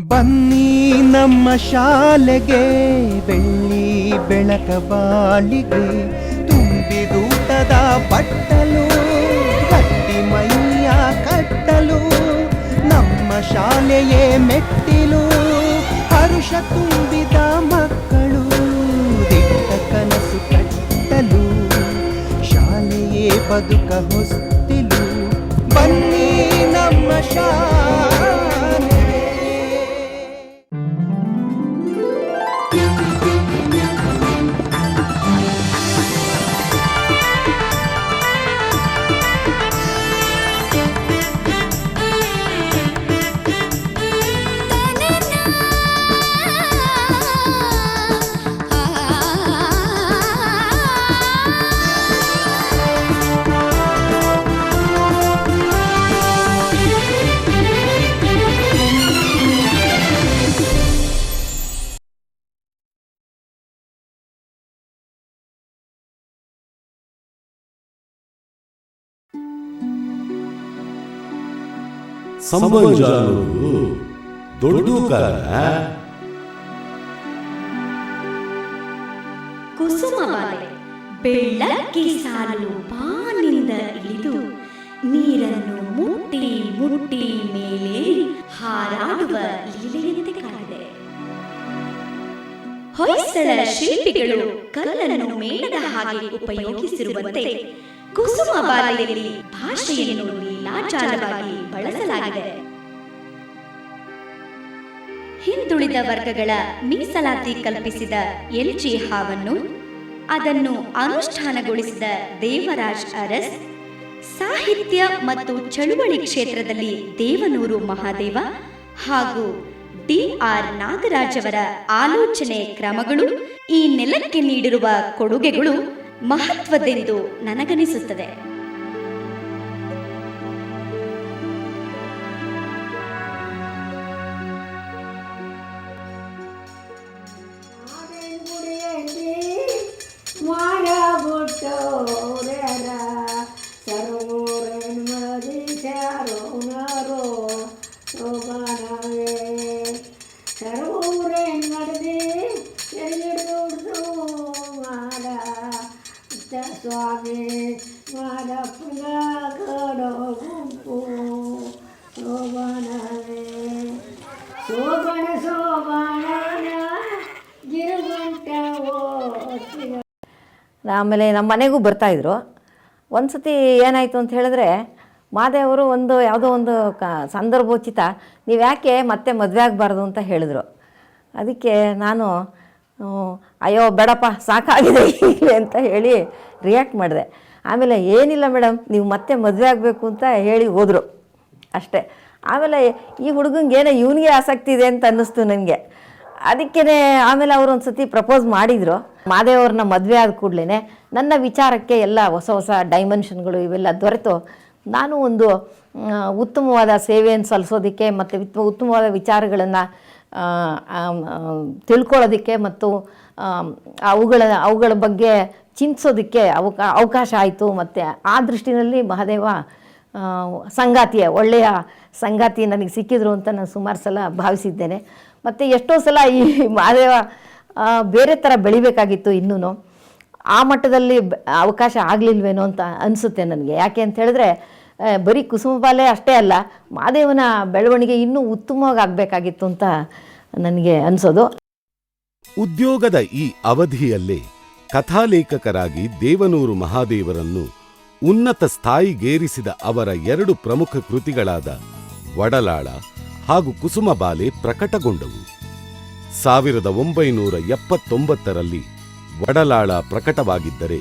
ಬನ್ನಿ ನಮ್ಮ ಶಾಲೆಗೆ, ಬೆಳ್ಳಿ ಬೆಳಕ ಬಾಳಿಗೆ. ತುಂಬಿದೂಟದ ಬಟ್ಟಲು, ಗಟ್ಟಿ ಮೈಯ ಕಟ್ಟಲು, ನಮ್ಮ ಶಾಲೆಯೇ ಮೆಟ್ಟಿಲು. ಹರುಷ ತುಂಬಿದ ಮಕ್ಕಳು, ದಿಟ್ಟ ಕನಸು ಕಟ್ಟಲು. ಶಾಲೆಯೇ ಬದುಕ ಹೊಸ್ತಿಲು. ಬನ್ನಿ ನಮ್ಮ ಶಾಲೆಗೆ ಅನ್ನೋದು ದೊಡ್ಡ ಕುಸುಮವಾಲೆ ಬೆಳ್ಳಕ್ಕಿ ಸಾಲು ಬಾನಿಂದ ಇಳಿದು ನೀರನ್ನು ಮುಟ್ಟಿ ಮುಟ್ಟಿ ಮೇಲೆ ಹಾರಾಡುವ ಲೀಲೆಯಂತೆ ಕಾಣಿದೆ ಹೊಯ್ಸಳ ಶಿಲ್ಪಿಗಳು ಕಲ್ಲನ್ನು ಮೇಣದ ಹಾಗೆ ಉಪಯೋಗಿಸಿರುವಂತೆ ಕುಸುಮ ಬಾಲೆಯಲ್ಲಿ ಭಾಷೆಯನ್ನು ಲಾಚಾರವಾಗಿ ಬಳಸಲಾಗಿದೆ. ಹಿಂದುಳಿದ ವರ್ಗಗಳ ಮೀಸಲಾತಿ ಕಲ್ಪಿಸಿದ ಎಲ್ಜಿ ಹಾವನ್ನು ಅದನ್ನು ಅನುಷ್ಠಾನಗೊಳಿಸಿದ ದೇವರಾಜ್ ಅರಸ್, ಸಾಹಿತ್ಯ ಮತ್ತು ಚಳುವಳಿ ಕ್ಷೇತ್ರದಲ್ಲಿ ದೇವನೂರು ಮಹಾದೇವ ಹಾಗೂ ಡಿ ಆರ್ ನಾಗರಾಜ್ ಅವರ ಆಲೋಚನೆ ಕ್ರಮಗಳು ಈ ನೆಲಕ್ಕೆ ನೀಡಿರುವ ಕೊಡುಗೆಗಳು ಮಹತ್ವದೆಂದು ನನಗನಿಸುತ್ತದೆ. ಮಾಡಬಿಟ್ಟೋರ್ಯಾರ ಮರಿ ಮದಿಸ್ಯಾರೋ ನರೋ ಶೋಭನವೇ ಸ್ವಾಮಿ ಮಾಡಪ್ಪನ ಕಡೋ ಗುಂಪು ಶೋಭನವೇ ಶೋಭನ ಶೋಭನ ಗಿರುಗಂಟ ಆಮೇಲೆ ನಮ್ಮ ಮನೆಗೂ ಬರ್ತಾಯಿದ್ರು ಒಂದು ಸತಿ ಏನಾಯಿತು ಅಂತ ಹೇಳಿದ್ರೆ ಮಾದೇವರು ಒಂದು ಯಾವುದೋ ಒಂದು ಕ, ಸಂದರ್ಭೋಚಿತ, ನೀವು ಯಾಕೆ ಮತ್ತೆ ಮದುವೆ ಆಗಬಾರ್ದು? ಅಂತ ಹೇಳಿದ್ರು. ಅದಕ್ಕೆ ನಾನು ಅಯ್ಯೋ, ಬೇಡಪ್ಪ, ಸಾಕಾಗಿದೆ ಅಂತ ಹೇಳಿ ರಿಯಾಕ್ಟ್ ಮಾಡಿದೆ. ಆಮೇಲೆ ಏನಿಲ್ಲ ಮೇಡಮ್, ನೀವು ಮತ್ತೆ ಮದುವೆ ಆಗಬೇಕು ಅಂತ ಹೇಳಿ ಹೋದರು. ಅಷ್ಟೇ. ಆಮೇಲೆ ಈ ಹುಡುಗಂಗೆ ಏನೋ ಇವನಿಗೆ ಆಸಕ್ತಿ ಇದೆ ಅಂತ ಅನ್ನಿಸ್ತು ನನಗೆ. ಅದಕ್ಕೇ ಆಮೇಲೆ ಅವರು ಒಂದು ಸತಿ ಪ್ರಪೋಸ್ ಮಾಡಿದರು ಮಾದೇವ್ರನ್ನ ಮದುವೆ ಆದ ಕೂಡಲೇ ನನ್ನ ವಿಚಾರಕ್ಕೆ ಎಲ್ಲ ಹೊಸ ಹೊಸ ಡೈಮೆನ್ಷನ್ಗಳು ಇವೆಲ್ಲ ದೊರೆತು. ನಾನು ಒಂದು ಉತ್ತಮವಾದ ಸೇವೆಯನ್ನು ಸಲ್ಲಿಸೋದಕ್ಕೆ ಮತ್ತು ಉತ್ತಮವಾದ ವಿಚಾರಗಳನ್ನು ತಿಳ್ಕೊಳ್ಳೋದಕ್ಕೆ ಮತ್ತು ಅವುಗಳ ಅವುಗಳ ಬಗ್ಗೆ ಚಿಂತಿಸೋದಕ್ಕೆ ಅವಕಾ, ಅವಕಾಶ ಆಯಿತು ಮತ್ತು ಆ ದೃಷ್ಟಿನಲ್ಲಿ ಮಹಾದೇವ ಸಂಗಾತಿಯ, ಒಳ್ಳೆಯ ಸಂಗಾತಿ ನನಗೆ ಸಿಕ್ಕಿದ್ರು ಅಂತ ನಾನು ಸುಮಾರು ಸಲ ಭಾವಿಸಿದ್ದೇನೆ. ಮತ್ತು ಎಷ್ಟೋ ಸಲ ಈ ಮಹಾದೇವ ಬೇರೆ ಥರ ಬೆಳಿಬೇಕಾಗಿತ್ತು ಇನ್ನೂ ಆ ಮಟ್ಟದಲ್ಲಿ ಅವಕಾಶ ಆಗಲಿಲ್ವೇನೋ ಅಂತ ಅನಿಸುತ್ತೆ ನನಗೆ. ಯಾಕೆ ಅಂತ ಹೇಳಿದ್ರೆ ಬರೀ ಕುಸುಮಬಾಲೆ ಅಷ್ಟೇ ಅಲ್ಲ, ಮಹಾದೇವನ ಬೆಳವಣಿಗೆ ಇನ್ನೂ ಉತ್ತಮವಾಗಿ ಆಗಬೇಕಾಗಿತ್ತು ಅಂತ ನನಗೆ ಅನಿಸೋದು. ಉದ್ಯೋಗದ ಈ ಅವಧಿಯಲ್ಲೇ ಕಥಾಲೇಖಕರಾಗಿ ದೇವನೂರು ಮಹಾದೇವರನ್ನು ಉನ್ನತ ಸ್ಥಾಯಿಗೇರಿಸಿದ ಅವರ ಎರಡು ಪ್ರಮುಖ ಕೃತಿಗಳಾದ ವಡಲಾಳ ಹಾಗೂ ಕುಸುಮಬಾಲೆ ಪ್ರಕಟಗೊಂಡವು. ಸಾವಿರದ ಒಂಬೈನೂರ ಎಪ್ಪತ್ತೊಂಬತ್ತರಲ್ಲಿ ವಡಲಾಳ ಪ್ರಕಟವಾಗಿದ್ದರೆ